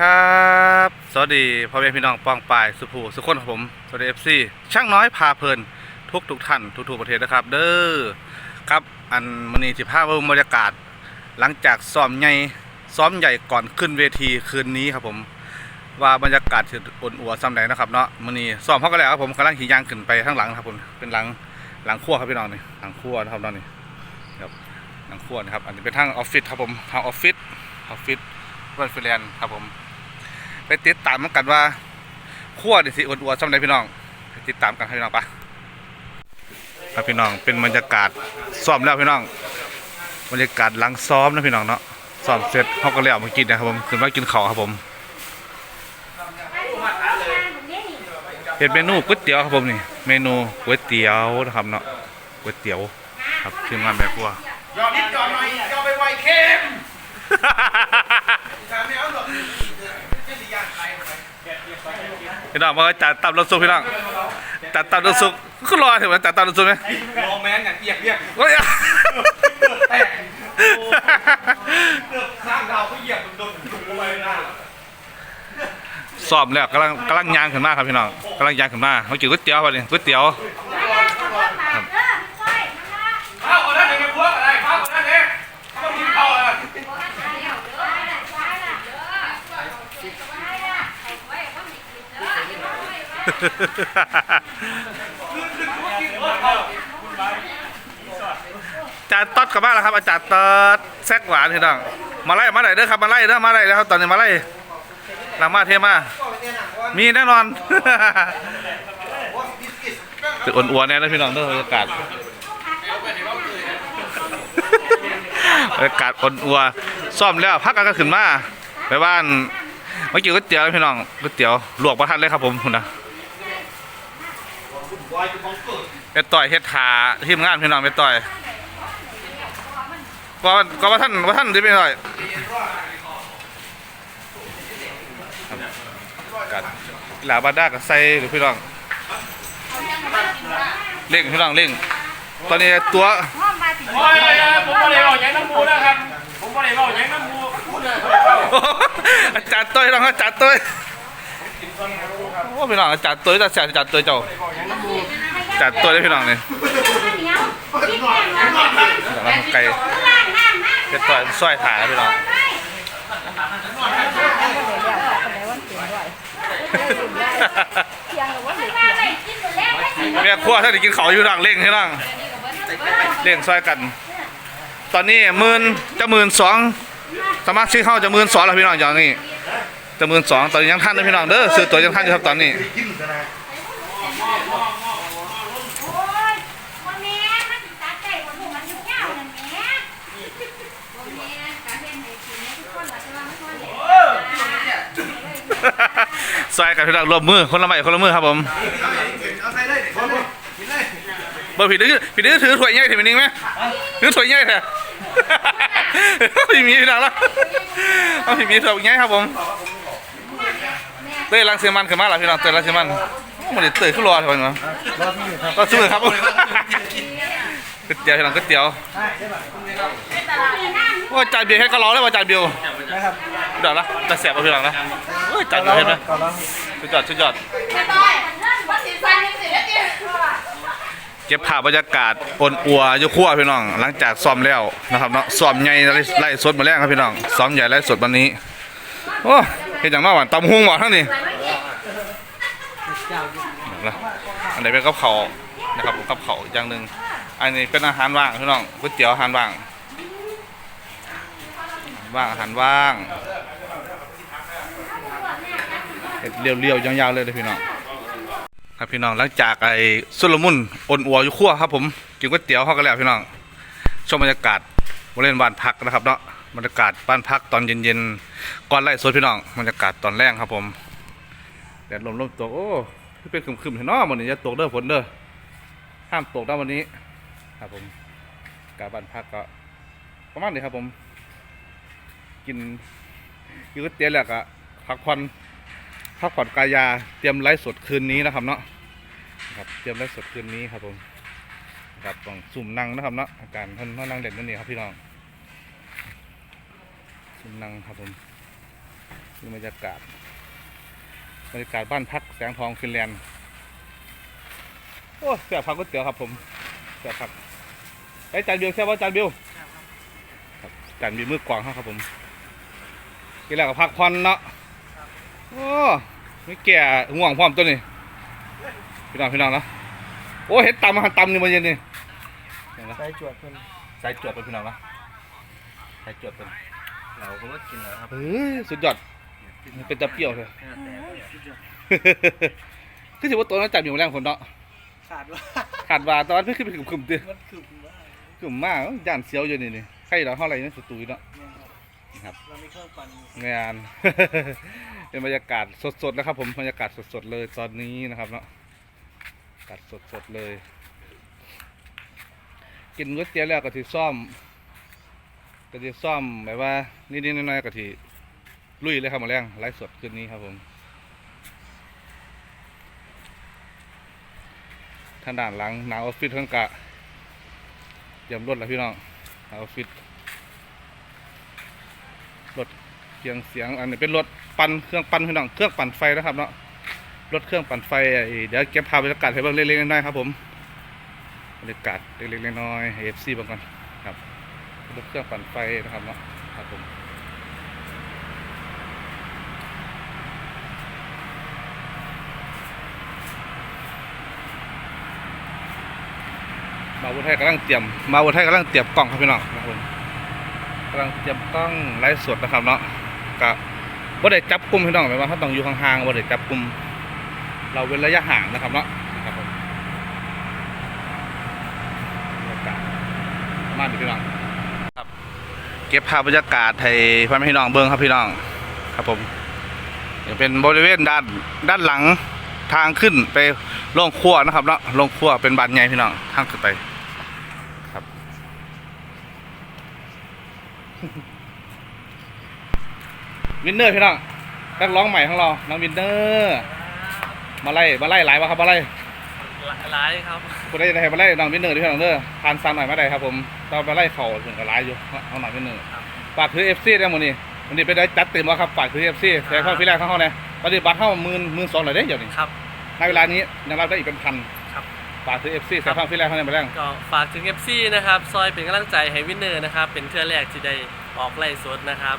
ครับ สวัสดีพ่อแม่พี่น้องปองปายสุภูสุขคนของผมสวัสดีเอฟซีช่างน้อยพาเพลินทุกทุกท่านทุกทุกประเทศนะครับ เด้อครับอันมันนี้สิภาพบรรยากาศ หลังจากซ้อมใหญ่ซ้อมใหญ่ก่อนขึ้นเวทีคืนนี้ครับผม ว่าบรรยากาศจะอุ่นอัวซ้ำไหนนะครับเนาะมันนี้ซ้อมเขาก็แล้วครับผมกำลังขี่ยางขึ้นไปข้างหลังครับผมเป็นหลังหลังขั้วครับพี่น้องนี่หลังขั้วนะครับน้องนี่ครับหลังขั้วนะครับอันนี้เป็นทางออฟฟิศครับผมทางออฟฟิศออฟฟิศเพื่อนฟรีแลนซ์ครับผม ไปติดตามกันว่าขั้วดิสิอวดอวดสำหรับพี่น้องไปติดตามกันพี่น้องปะครับพี่น้องเป็นบรรยากาศซ้อมแล้วพี่น้อง บรรยากาศหลังซ้อมนะพี่น้องเนาะซ้อมเสร็จเขาก็เลยออกมากินนะครับผมขึ้นมากินข้าวครับผมเป็นเมนูก๋วยเตี๋ยวครับผมนี่เมนูก๋วยเตี๋ยวนะครับเนาะก๋วยเตี๋ยวครับทีมงานแม่ครัวยอดนิดก่อนหน่อยยอดไปไวเข้มไม่เอาหรอกแค่สิยานไป พี่น้องมาจัดตับรสซุปพี่น้องจัดตับรสซุปก็รอถึงวันจัดตับรสซุปไหมรอแมนอย่างเอียกเรียกเฮ้ยแตกเกือบสร้างดาวก็เหยียบโดนถูกไปหน้าสอบแล้วกำลังกำลังยางขึ้นมาครับพี่น้องกำลังยางขึ้นมาเขากินก๋วยเตี๋ยวป่ะนี่ก๋วยเตี๋ยว ข้าวคนนั้นเองพวกอะไรข้าวคนนั้นเองต้องกินข้าวอะ อาจารย์ต๊อดกลับบ้านแล้วครับอาจารย์ต๊อดแซกหวานพี่น้อง มาไล่มาไล่เด้อครับมาไล่เด้อมาไล่แล้วครับตอนนี้มาไล่หลังมาเทมา มีแน่นอนจะอ่อนอัวแน่นะพี่น้องเด้อบรรยากาศบรรยากาศอ่อนอัวซ่อมแล้วพักกันก็ขึ้นมาไปบ้านเมื่อกี้ก๋วยเตี๋ยวพี่น้องก๋วยเตี๋ยวลวกประทัดเลยครับผมคุณนะ ไปต่อยเฮ็ดถาทีมงานพี่น้องไปต่อยก็ก็ว่าท่านว่าท่านที่ไปต่อยกัดหลาบาด้ากับไซหรือพี่น้องเร่งพี่น้องเร่งตอนนี้ตัวโอ้ยผมบ่ได้บอกหยังน้ำมูนะครับผมบ่ได้บอกหยังน้ำมูดเลยบ่ได้บอาจารย์ต้อยน้องอาจารย์ต้อยโอ้พี่น้องอาจารย์ต้อยอาจารย์อาจารย์ต้อยเจ้า จารย์ต้อยได้พี่น้องเนี่ยเราไก่เป็นต่อยสร้อยขาพี่น้องแม่ครัวถ้าได้กินเขาอยู่ดังเร่งให้ดังเร่งซอยกัน ตอนนี้หมื่นจะหมื่นสองสามารถซื้อเข้าจะหมื่นสองแล้วพี่น้องอย่างนี้จะหมื่นสองตอนนี้ยังทันนะพี่น้องเด้อซื้อตัวยังทันอยู่ครับตอนนี้ ซอยกันพี่น้องรวมมือคนละไม้คนละมือครับผมเอาใส่เลผิดดื้อผิดดื้อถือถ้วยใหญ่ถือนนิ่งไหมถือถ้วยใหญ่เถอะพี่มีพี่น้องแล้วเอาพี่มีถ้วยใหญ่ครับผมเต้ยลังเซมันขึ้นมาแล้วพี่น้องเต้ยลังเซมันมันเต้ยขึ้นรอถอะมั้งรอซื้อครับก๋วยเตี๋ยวพี่น้องก๋วยเตี๋ยวว่าจานเบียร์ให้กระรอเลยว่าจานเบียร์นะครับ ดี๋ยวนะจะแสบเอาพี่น้องนะเฮ้ยจานเบียร์เห็นไหมสุดยอดสุดยอดเก็บภาพบรรยากาศปนอัวอยุขั้วพี่น้อง หลังจากซ้อมแล้วนะครับเนาะซ้อมใหญ่ไล่สดมาแล้วครับพี่น้องซ้อมใหญ่ไล่สดวันนี้โอ้เห็นอย่างนอกหวานตำฮุงหมดทั้งนี้นะอันนี้เป็นกับเขาวนะครับกับเขาวอย่างหนึ่งอันนี้เป็นอาหารว่างพี่น้องก๋วยเตี๋ยวอาหารว่างว่างอาหารว่าง เห็ดเรียวๆยาวๆเลยเลยพี่น้องครับพี่น้องหลังจากไอ้สุลมุนอนอัวอยู่ขั้วครับผมกินก๋วยเตี๋ยวเขาก็แล้วพี่น้องชมบรรยากาศบริเวณบ้านพักนะครับเนาะบรรยากาศบ้านพักตอนเย็นๆก่อนไล่สดพี่น้องบรรยากาศตอนแรกครับผมแดดลมลมตกโอ้คือเป็นคึมๆเห็นเนาะวันนี้จะตกเด้อฝนเด้อห้ามตกนะวันนี้ ครับผมกาบ้านพักก็ประมาณนี้ครับผม กินกินก๋วยเตี๋ยวแล้วก็พักผ่อน พักผ่อนกายาเตรียมไลฟ์สดคืนนี้นะครับเนาะครับเตรียมไลฟ์สดคืนนี้ครับผมครับต้องสุ่มนั่งนะครับเนาะอาการเพิ่นเพิ่นนั่งเด่นนั่นนี่ครับพี่น้องสุ่มนั่งครับผมนี่บรรยากาศบรรยากาศบ้านพักแสงทองฟินแลนด์โอ้เสียบผักก๋วยเตี๋ยวครับผมเสียบผักไอ้จานบิวเสียบว่าจานบิวครับจานบิวมือกวางครับผมกินแล้วก็พักผ่อนเนาะ โอ้ไม่แก่ห่วงพร้อมตัวนี้พี่น้องพี่น้องเนาะโอ้เห็ดตำมาหันตำนี่มันเย็นนี่เห็นไหมใส่จวดเพิ่นสายจวดเป็นพี่น้องเนาะสายจวดเป็นเราก็ว่ากินแล้วครับเฮ้ยสุดยอดมันเป็นตะเปรี้ยวเลยคือถือว่าตัวนั้นจับอยู่แรงผลเนาะขาดว่าขาดว่าตอนนี้ขึ้นไปขึ้มๆดิมันขึ้นว่าขึ้มมากย่านเสียวอยู่นี่นี่ใครเราเท่าไหร่นี่สตูอยู่เนาะ นี่ครับเราไม่เครื่องปั่นงาน เป็นบรรยากาศสดๆนะครับ ผมบรรยากาศสดๆเลยตอนนี้นะครับเนาะบรรยากาศสดๆเลย กินก๋วยเตี๋ยวแล้วก็ที่ซ่อมก็ที่ซ่อมแบบว่านิดๆหน้อยๆก็ที่ลุยเลยครับหมาแรงไลฟ์สดคืนนี้ครับผมทางด้านหลังหนาออฟฟิศเพิ่งกะเตรียมรถแล้วพี่น้องหนาออฟฟิศรถ เสียงเสียงอันนี้เป็นรถปั่นเครื่องปั่นพี่น้องเครื่องปั่นไฟนะครับเนาะรถเครื่องปั่นไฟเดี๋ยวเก็บภาพบรรยากาศให้เบิ่งเล็กๆน้อยๆครับผมบรรยากาศเล็กๆน้อยๆเอฟซีบางกันครับรถเครื่องปั่นไฟนะครับเนาะครับผมมาวุฒไทยกำลังเตรียมมาวุฒไทยกำลังเตรียมกล้องครับพี่น้องครับผมกำลังเตรียมกล้องไลฟ์สดนะครับเนาะ กับว่าได้จับกลุ่มพี่น้องแบบว่าเขาต้องอยู่ห่างๆว่ได้จับกลุ่มเราเว้นระยะห่างนะครับเนาะครับผมบรรยากาศมาดูพี่น้องครับ เก็บภาพบรรยากาศให้พ่อแม่พี่น้องเบิ้งครับพี่น้อง ครับผมเป็นบริเวณด้านด้านหลังทางขึ้นไปโรงครัวนะครับเนาะโรงครัวเป็นบานใหญ่พี่น้องทางขึ้นไปครับ วินเนอร์พี่น้องนักร้องใหม่ของเราน้องวินเนอร์มาไล่มาไล่หลายวะครับมาไล่ร้ายครับคุณได้จะให้มาไล่น้องวินเนอร์ที่พี่น้องเด้อทานซันหน่อยมาได้ครับผมตอนมาไล่เข่าถึงกับร้ายอยู่เอาหน่อยวินเนอร์ฝากถือเอฟซีได้หมดนี่วันนี้ไปได้จัดเต็มแล้วครับฝากถือเอฟซีแต่เข้าพี่แรกเข้าห้องเนี่ยตอนนี้บัตรเข้าหมื่นหมื่นสองเลยเด้เดี๋ยวนี้ครับในเวลานี้ยังรับได้อีกเป็นพันครับฝากถือเอฟซีแต่เข้าพี่แรกเข้าเนี่ยมาแรงก็ฝากถึง FC นะครับ ซอยเป็นกำลังใจให้วินเนอร์นะครับ เป็นเทื่อแรกที่ได้ออกไล่สดนะครับ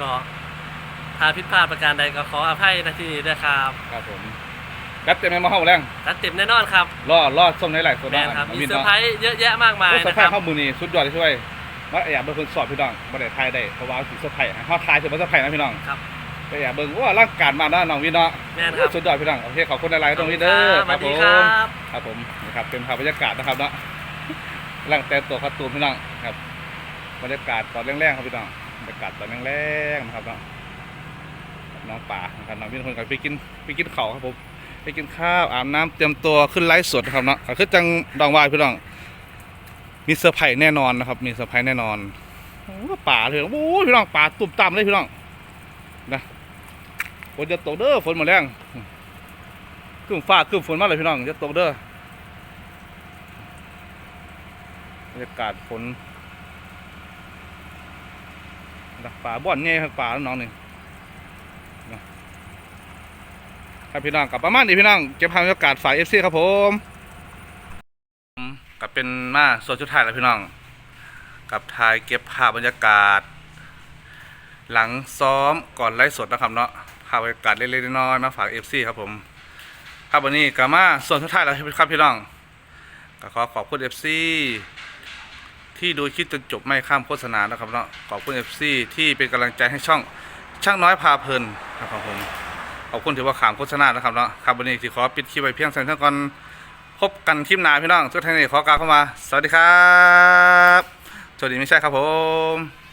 ก็ ถ้าผิดพลาดประการใดก็ขออภัยนะที่นี้ด้วยครับครับผมจัดเต็มให้มาเข้าแรงจัดเต็มแน่นอนครับรอรอส้มในหลายโซแมดานครับน้องมีวินเซอร์เนาะไพรส์เยอะแยะมากมายโอ้เซอร์นะไพรครัส์บเข้ามือนี่สุดยอดเลยช่วยว่าอยากเป็นคนสอบพี่น้องบ่ได้ทายได้เพราะว่าสิเซอร์ไพรส์ให้เขาทายถึงว่าเซอร์ไพรส์นะพี่น้องครับไปอยากเบิ่งว่าร่างกายมาเนาะน้องวินเนาะแม่นครับ สุดยอดพี่น้องโอเคขอบคุณหลายๆตรงนี้เด้อสวัสดีผครัม บ ครับผมนี่ครับเป็นภาพบรรยากาศนะครับเนาะร่างแต่งตัวคัสตูมพี่น้องครับบรรยากาศตอนแรกๆครับพี่น้องบรรยากาศตอนแรกๆนะครับเนาะกับ น้องป่านะครับน้องวินคนกันไปกินไปกินเขาครับผมไปกินข้าวอาบน้ำเตรียมตัวขึ้นไลฟ์สดนะครับเนาะคือจังดองวายพี่น้องมีเซอร์ไพรส์แน่นอนนะครับ มีเซอร์ไพรส์แน่นอนโอ้ป่าเลยโอ้พี่น้องป่าตุ่มตามเลยพี่น้องนะฝนจะตกเด้อฝนมาแรงครึ่งฟ้าครึ่งฝนมาเลยพี่น้องจะตกเด้อบรรยากาศฝนนะป่าบ่อนไงครับป่าน้องหนี่นะ ครับพี่น้องกลับประมาณนี้พี่น้องเก็บภาพบรรยากาศฝ่ายเอฟซีครับผมกับเป็นมาส่วนชุดท้ายแล้วพี่น้อง กับทายเก็บภาพบรรยากาศ หลังซ้อมก่อนไลฟ์สดนะครับเนาะภาพบรรยากาศเล็กๆน้อยๆมาฝากเอฟซีครับผมครับวันนี้ก็มาส่วนสุดท้ายแล้วครับพี่น้องก็ขอขอบคุณเอฟซีที่ดูคลิปจนจบไม่ข้ามโฆษณานะครับเนาะขอบคุณเอฟซีที่เป็นกำลังใจให้ช่องช่างน้อยพาเพลินนะครับผม ขอบคุณถือว่าขามโฆษณานะครับเนาะครับวันนี้ที่ขอปิดคลิปไปเพียงเท่านี้ก่อนพบกันคลิปหน้าพี่น้องทุกท่านี้ขอกล่าบเข้ามา สวัสดีครับสวัสดีไม่ใช่ครับผม